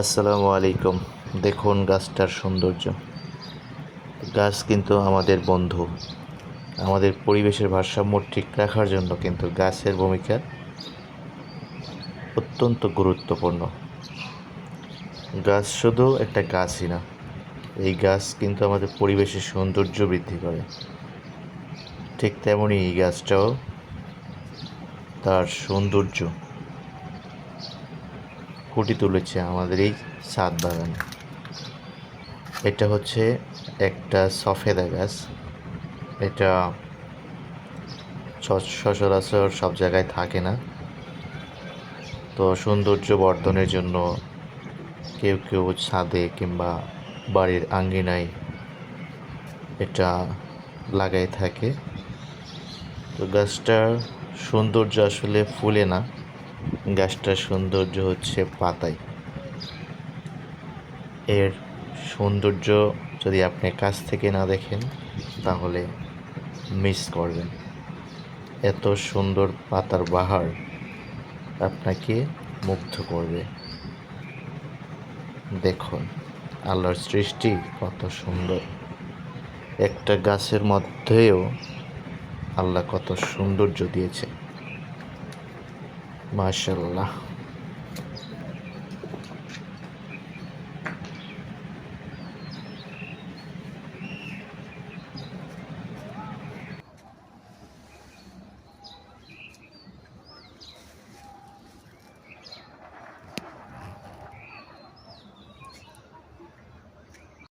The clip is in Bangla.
আসসালামু আলাইকুম। দেখুন গাছটার সৌন্দর্য। গাছ কিন্তু আমাদের বন্ধু। আমাদের পরিবেশের ভারসাম্য ঠিক রাখার জন্য কিন্তু গাছের ভূমিকা অত্যন্ত গুরুত্বপূর্ণ। গাছ শুধু একটা গাছই না, এই গাছ কিন্তু আমাদের পরিবেশের সৌন্দর্য বৃদ্ধি করে। ঠিক তেমনই এই গাছটাও তার সৌন্দর্য ফুটে তুলেছে আমাদের এই ছাদ বাগানে। এটা হচ্ছে একটা সফেদা গাছ। এটা সচরাচর সব জায়গায় থাকে না। তো সৌন্দর্য বর্ধনের জন্য কেউ কেউ ছাদে কিংবা বাড়ির আঙ্গিনায় এটা লাগাই থাকে। তো গাছটার সৌন্দর্য আসলে ফুলে না। গাছটার সৌন্দর্য হচ্ছে পাতায়। এর সৌন্দর্য যদি আপনি কাছ থেকে না দেখেন, তাহলে মিস করবেন। এত সুন্দর পাতার বাহার আপনাকে মুগ্ধ করবে। দেখুন আল্লাহর সৃষ্টি কত সুন্দর। একটা গাছের মধ্যেও আল্লাহ কত সৌন্দর্য দিয়েছে। মাশাল্লাহ